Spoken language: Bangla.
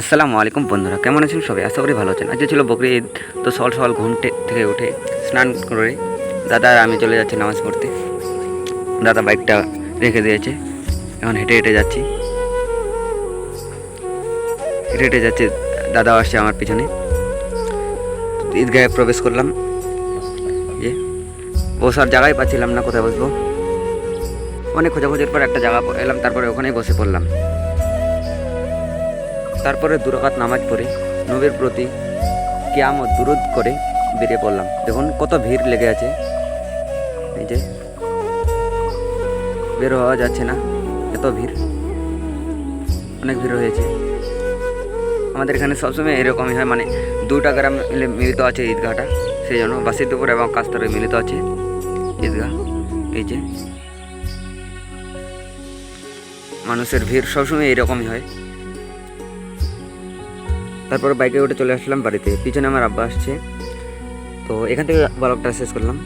আসসালামু আলাইকুম বন্ধুরা, কেমন আছেন সবাই? আশা করি ভালো আছেন। আজকে ছিল বকরি ঈদ, তো সকাল সকাল ঘুম থেকে উঠে স্নান করে দাদা আমি চলে যাচ্ছি নামাজ পড়তে। দাদা বাইকটা রেখে দিয়েছে, এখন হেঁটে হেঁটে যাচ্ছি। হেঁটে হেঁটে যাচ্ছে, দাদাও আসছে আমার পিছনে। ঈদগাহে প্রবেশ করলাম। যে বসার জায়গায় পাচ্ছিলাম না, কোথায় বসবো? অনেক খোঁজাখুঁজির পর একটা জায়গা এলাম, তারপরে ওখানেই বসে পড়লাম। তারপরে দুরাকাত নামাজ পড়ে, নবীর প্রতি কিয়াম ও দুরুদ করে বেরিয়ে পড়লাম। দেখুন কত ভিড় লেগে আছে। এই যে, বের হওয়া যাচ্ছে না, এত ভিড়, অনেক ভিড় হয়েছে আমাদের এখানে সবসময় এরকমই হয় মানে দুটা গ্রাম মিলে মিলিত আছে ঈদগাহটা, সেই জন্য বাসিদপুর এবং কাস্তরে মিলিত আছে ঈদগাহ। এই যে, মানুষের ভিড় সবসময় এইরকমই হয়। তারপরে বাইকে উঠে চলে আসলাম বাড়িতে। পিছনে আমার আব্বা আসছে। তো এখান থেকে ব্লগটা শেষ করলাম।